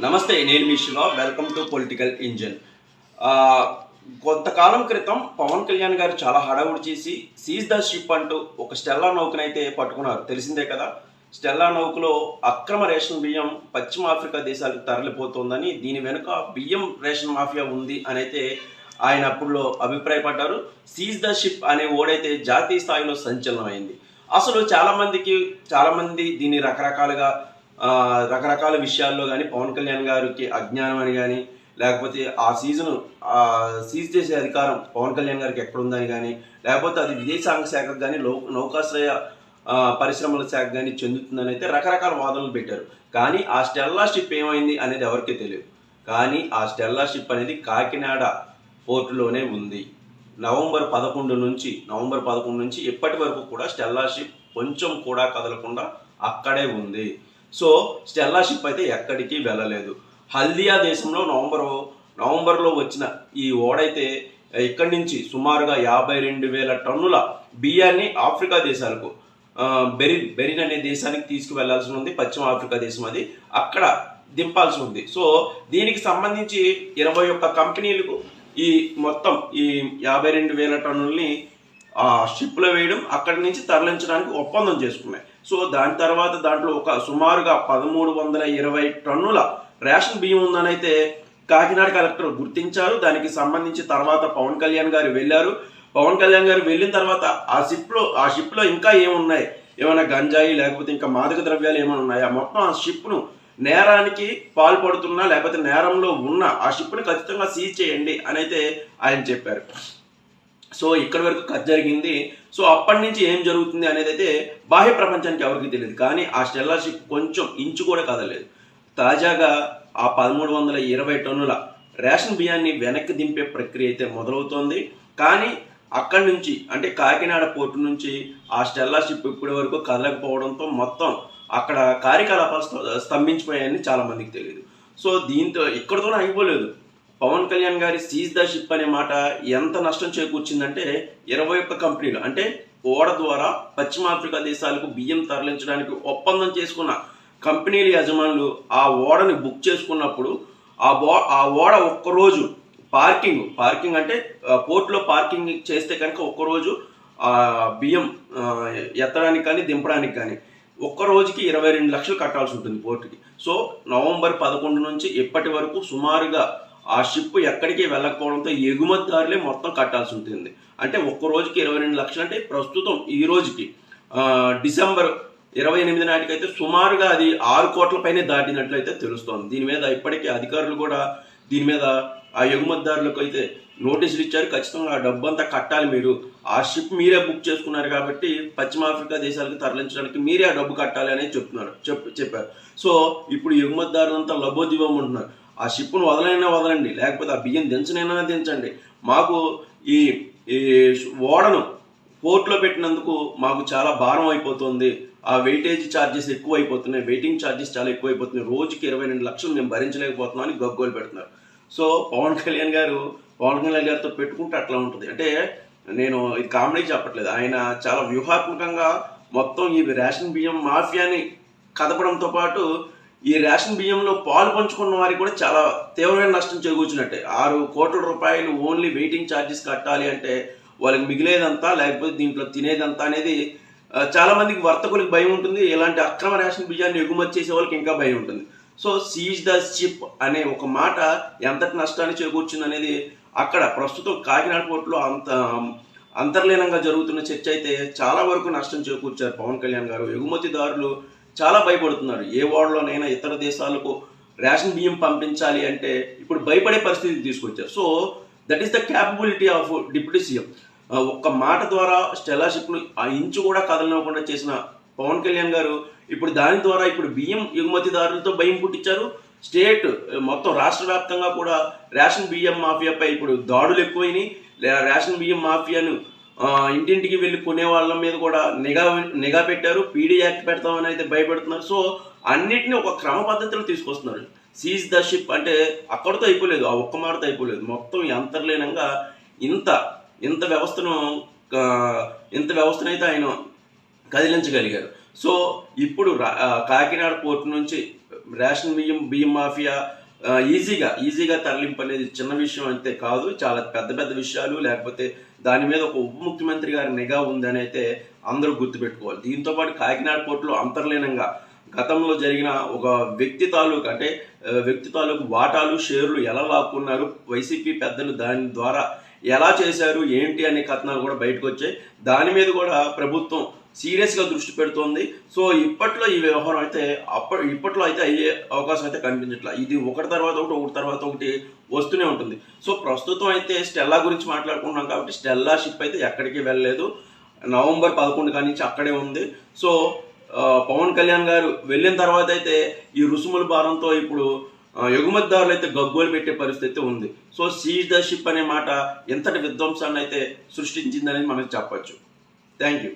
నమస్తే నేను మీ Shiva. Welcome to political engine కొంతకాలం క్రితం పవన్ కళ్యాణ్ గారు చాలా హడావుడి చేసి సీజ్ ద షిప్ అంటూ ఒక స్టెల్లా నౌకనైతే పట్టుకున్నారు. తెలిసిందే కదా? స్టెల్లా నౌకలో అక్రమ రేషన్ బియ్యం పశ్చిమ ఆఫ్రికా దేశాలకు తరలిపోతోందని దీని వెనుక బియ్యం రేషన్ మాఫియా ఉంది అని అయితే ఆయన అప్పుడులో అభిప్రాయపడ్డారు. సీజ్ ద షిప్ అనే ఓడైతే జాతీయ స్థాయిలో సంచలనమైంది. అసలు చాలామందికి చాలామంది దీన్ని రకరకాలుగా రకరకాల విషయాల్లో కానీ పవన్ కళ్యాణ్ గారికి అజ్ఞానం అని కానీ లేకపోతే ఆ సీజన్ సీజ్ చేసే అధికారం పవన్ కళ్యాణ్ గారికి ఎక్కడుందని కానీ లేకపోతే అది విదేశాంగ శాఖకు కానీ లో నౌకాశ్రయ పరిశ్రమల శాఖ కానీ చెందుతుందని అయితే రకరకాల వాదనలు పెట్టారు. కానీ ఆ స్టెల్లాషిప్ ఏమైంది అనేది ఎవరికీ తెలియదు. కానీ ఆ స్టెల్లాషిప్ అనేది కాకినాడ పోర్టులోనే ఉంది. నవంబర్ పదకొండు నుంచి నవంబర్ పదకొండు నుంచి ఇప్పటి వరకు కూడా స్టెల్లాషిప్ కొంచెం కూడా కదలకుండా అక్కడే ఉంది. సో స్టెల్లా షిప్ అయితే ఎక్కడికి వెళ్ళలేదు. హల్దియా దేశంలో నవంబర్ నవంబర్లో వచ్చిన ఈ ఓడైతే ఇక్కడి నుంచి సుమారుగా యాభై రెండు వేల టన్నుల బియ్యాన్ని ఆఫ్రికా దేశాలకు బెరిన్ బెరిన్ అనే దేశానికి తీసుకువెళ్ళాల్సి ఉంది. పశ్చిమ ఆఫ్రికా దేశం అది. అక్కడ దింపాల్సి ఉంది. సో దీనికి సంబంధించి ఇరవై ఒక్క కంపెనీలకు ఈ మొత్తం ఈ యాభై రెండు వేల టన్నుల్ని షిప్లో వేయడం అక్కడి నుంచి తరలించడానికి ఒప్పందం చేసుకున్నాయి. సో దాని తర్వాత దాంట్లో ఒక సుమారుగా పదమూడు వందల ఇరవై టన్నుల రేషన్ బియ్యం ఉందని అయితే కాకినాడ కలెక్టర్ గుర్తించారు. దానికి సంబంధించి తర్వాత పవన్ కళ్యాణ్ గారు వెళ్ళారు. పవన్ కళ్యాణ్ గారు వెళ్ళిన తర్వాత ఆ షిప్లో ఆ షిప్లో ఇంకా ఏమున్నాయి? ఏమైనా గంజాయి లేకపోతే ఇంకా మాదక ద్రవ్యాలు ఏమైనా ఉన్నాయా? మొత్తం ఆ షిప్ను నేరానికి పాల్పడుతున్నా లేకపోతే నేరంలో ఉన్న ఆ షిప్ను ఖచ్చితంగా సీజ్ చేయండి అని అయితే ఆయన చెప్పారు. సో ఇక్కడ వరకు కథ జరిగింది. సో అప్పటి నుంచి ఏం జరుగుతుంది అనేది అయితే బాహ్య ప్రపంచానికి ఎవరికి తెలియదు. కానీ ఆ స్టెల్లర్షిప్ కొంచెం ఇంచు కూడా కదలేదు తాజాగా ఆ పదమూడు వందల ఇరవై టన్నుల రేషన్ బియ్యాన్ని వెనక్కి దింపే ప్రక్రియ అయితే మొదలవుతోంది. కానీ అక్కడి నుంచి అంటే కాకినాడ పోర్టు నుంచి ఆ స్టెల్లర్షిప్ ఇప్పటి వరకు కదలకపోవడంతో మొత్తం అక్కడ కార్యకలాపాలు స్తంభించిపోయాయని చాలా మందికి తెలియదు సో దీంతో ఇక్కడితోనే అయిపోలేదు పవన్ కళ్యాణ్ గారి సీజ్ ద షిప్ అనే మాట ఎంత నష్టం చేకూర్చిందంటే ఇరవై ఒక్క కంపెనీలు అంటే ఓడ ద్వారా పశ్చిమ ఆఫ్రికా దేశాలకు బియ్యం తరలించడానికి ఒప్పందం చేసుకున్న కంపెనీల యజమానులు ఆ ఓడని బుక్ చేసుకున్నప్పుడు ఆ బో ఆ ఓడ ఒక్కరోజు పార్కింగ్ పార్కింగ్ అంటే పోర్ట్లో పోర్టులో పార్కింగ్ చేస్తే కనుక ఒక్కరోజు ఆ బియ్యం ఎత్తడానికి కానీ దింపడానికి కానీ ఒక్క రోజుకి ఇరవై రెండు లక్షలు కట్టాల్సి ఉంటుంది పోర్టుకి. సో నవంబర్ పదకొండు నుంచి ఇప్పటి వరకు సుమారుగా ఆ షిప్ ఎక్కడికి వెళ్ళకపోవడంతో ఎగుమతిదారులే మొత్తం కట్టాల్సి ఉంటుంది. అంటే ఒక్క రోజుకి ఇరవై రెండు లక్షలు అంటే ప్రస్తుతం ఈ రోజుకి డిసెంబర్ ఇరవై ఎనిమిది నాటికైతే సుమారుగా అది ఆరు కోట్ల పైనే దాటినట్లయితే తెలుస్తోంది. దీని మీద ఇప్పటికీ అధికారులు కూడా దీని మీద ఆ ఎగుమతిదారులకు అయితే నోటీసులు ఇచ్చారు. ఖచ్చితంగా ఆ డబ్బు అంతా కట్టాలి మీరు. ఆ షిప్ మీరే బుక్ చేసుకున్నారు కాబట్టి పశ్చిమ ఆఫ్రికా దేశాలకు తరలించడానికి మీరే ఆ డబ్బు కట్టాలి అనేది చెప్తున్నారు. చెప్ చెప్పారు. సో ఇప్పుడు ఎగుమతిదారులంతా లబోదివం ఉంటున్నారు. ఆ షిప్ను వదలైనా వదలండి లేకపోతే ఆ బియ్యం దించనైనా దించండి. మాకు ఈ ఈ ఓడను పోర్ట్లో పెట్టినందుకు మాకు చాలా భారం అయిపోతుంది. ఆ వెయిటేజ్ ఛార్జెస్ ఎక్కువ అయిపోతున్నాయి వెయిటింగ్ ఛార్జెస్ చాలా ఎక్కువ అయిపోతున్నాయి రోజుకి ఇరవై రెండు లక్షలు మేము భరించలేకపోతున్నాం అని గగ్గోలు పెడుతున్నారు. సో పవన్ కళ్యాణ్ గారు పవన్ కళ్యాణ్ గారితో పెట్టుకుంటే అట్లా ఉంటుంది. అంటే నేను ఇది కామెడీ చెప్పట్లేదు. ఆయన చాలా వ్యూహాత్మకంగా మొత్తం ఈ రేషన్ బియ్యం మాఫియాని కదపడంతో పాటు ఈ రేషన్ బియ్యంలో పాలు పంచుకున్న వారికి కూడా చాలా తీవ్రమైన నష్టం చేకూర్చినట్టే ఆరు కోట్ల రూపాయలు ఓన్లీ వెయిటింగ్ ఛార్జెస్ కట్టాలి అంటే వాళ్ళకి మిగిలేదంతా లేకపోతే దీంట్లో తినేదంతా అనేది చాలామందికి చాలా మందికి వర్తకులకు భయం ఉంటుంది. ఇలాంటి అక్రమ రేషన్ బియ్యాన్ని ఎగుమతి చేసే వాళ్ళకి ఇంకా భయం ఉంటుంది. సో సీజ్ ద షిప్ అనే ఒక మాట ఎంతటి నష్టాన్ని చేకూర్చింది అనేది అక్కడ ప్రస్తుతం కాకినాడ పోర్టులో అంత అంతర్లీనంగా జరుగుతున్న చర్చ అయితే చాలా వరకు నష్టం చేకూర్చారు పవన్ కళ్యాణ్ గారు. ఎగుమతిదారులు చాలా భయపడుతున్నారు. ఏ వార్డులోనైనా ఇతర దేశాలకు రేషన్ బియ్యం పంపించాలి అంటే ఇప్పుడు భయపడే పరిస్థితికి తీసుకొచ్చారు. So that is the capability of deputy CM ఒక్క మాట ద్వారా స్టెలర్షిప్ను ఆ ఇంచు కూడా కదలనివ్వకుండా చేసిన పవన్ కళ్యాణ్ గారు ఇప్పుడు దాని ద్వారా ఇప్పుడు బియ్యం ఎగుమతిదారులతో భయం పుట్టించారు. స్టేట్ మొత్తం రాష్ట్ర వ్యాప్తంగా కూడా రేషన్ బియ్యం మాఫియాపై ఇప్పుడు దాడులు ఎక్కువైనాయి. లేదా రేషన్ బియ్యం మాఫియాను ఇంటింటికి వెళ్ళి కొనే వాళ్ళ మీద కూడా నిఘా నిఘా పెట్టారు పీడీ యాక్ట్ పెడతామని అయితే భయపెడుతున్నారు. సో అన్నిటిని ఒక క్రమ పద్ధతిలో తీసుకొస్తున్నారు. సీజ్ ద షిప్ అంటే అక్కడితో అయిపోలేదు ఆ ఒక్క మాటతో అయిపోలేదు. మొత్తం అంతర్లీనంగా ఇంత ఇంత వ్యవస్థను ఇంత వ్యవస్థను అయితే ఆయన కదిలించగలిగారు. సో ఇప్పుడు రా- కాకినాడ పోర్టు నుంచి రేషన్ బియ్యం బియ్యం మాఫియా ఈజీగా ఈజీగా తరలింపు అనేది చిన్న విషయం అయితే కాదు చాలా పెద్ద పెద్ద విషయాలు లేకపోతే దాని మీద ఒక ఉప ముఖ్యమంత్రి గారి నిఘా ఉందని అయితే అందరూ గుర్తుపెట్టుకోవాలి. దీంతో పాటు కాకినాడ పోర్టులో అంతర్లీనంగా గతంలో జరిగిన ఒక వ్యక్తి తాలూకు అంటే వ్యక్తి తాలూకు వాటాలు షేర్లు ఎలా లాక్కున్నారు వైసీపీ పెద్దలు దాని ద్వారా ఎలా చేశారు ఏంటి అనే కథనాలు కూడా బయటకు వచ్చాయి. దాని మీద కూడా ప్రభుత్వం సీరియస్గా దృష్టి పెడుతోంది. సో ఇప్పట్లో ఈ వ్యవహారం అయితే అప్ప ఇప్పట్లో అయితే అయ్యే అవకాశం అయితే కనిపించట్లా. ఇది ఒకటి తర్వాత ఒకటి ఒకటి తర్వాత ఒకటి వస్తూనే ఉంటుంది. సో ప్రస్తుతం అయితే స్టెల్లా గురించి మాట్లాడుకుంటున్నాం కాబట్టి స్టెల్లా షిప్ అయితే ఎక్కడికి వెళ్ళలేదు. నవంబర్ పదకొండు కాడి నుంచి అక్కడే ఉంది. సో పవన్ కళ్యాణ్ గారు వెళ్ళిన తర్వాత అయితే ఈ రుసుముల భారంతో ఇప్పుడు ఎగుమతిదారులు అయితే గగ్గోలు పెట్టే పరిస్థితి ఉంది. సో సీజ్ ద షిప్ అనే మాట ఎంతటి విధ్వంసాన్ని అయితే సృష్టించిందని మనం చెప్పచ్చు. Thank you